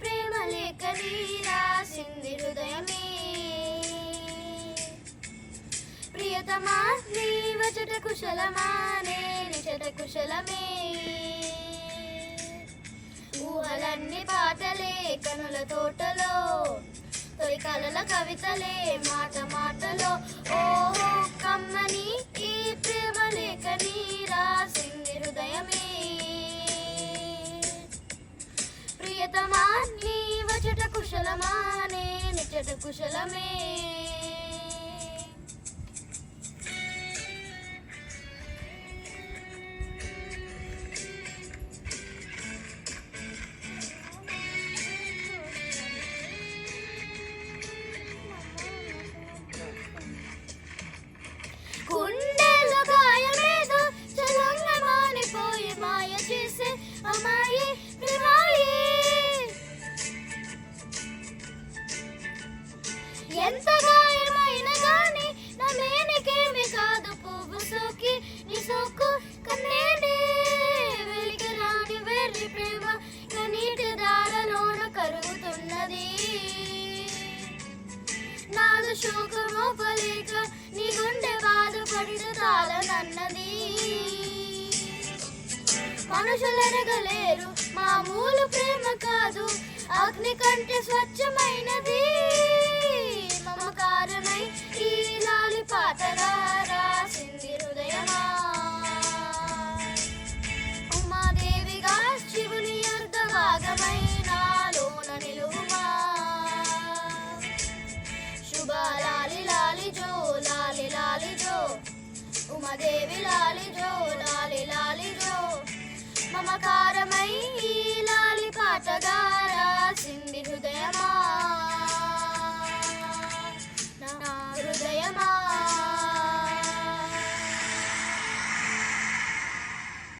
ప్రేమ లేక రాసింది హృదయమే. ప్రియతమా నీ వచట కుశలమా నేను చట కుశలమే. ఊహలన్నీ పాటలే కనుల తోటలో తొలి కలల కవితలే మాట మాటలో. కుశలమా నేను చట కుశలమే. ఎంత గాయమైన గాని నా కాదు పువ్వు సోకి నీ సోకు వెర్రి ప్రేమ నా నీటి దారలోన కరుగుతున్నది. నాదు శోకము నీ గుండె బాధపడిన తాళనన్నది. మనుషులెరగలేరు మామూలు ప్రేమ కాదు అగ్ని కంటే స్వచ్ఛమైనది. అంబా లాలి లాలి జో లాలి లాలి జో. ఉమాదేవి లాలి జో లాలి లాలి జో. మమకారమై లాలి పాటగా రాసింది హృదయమా.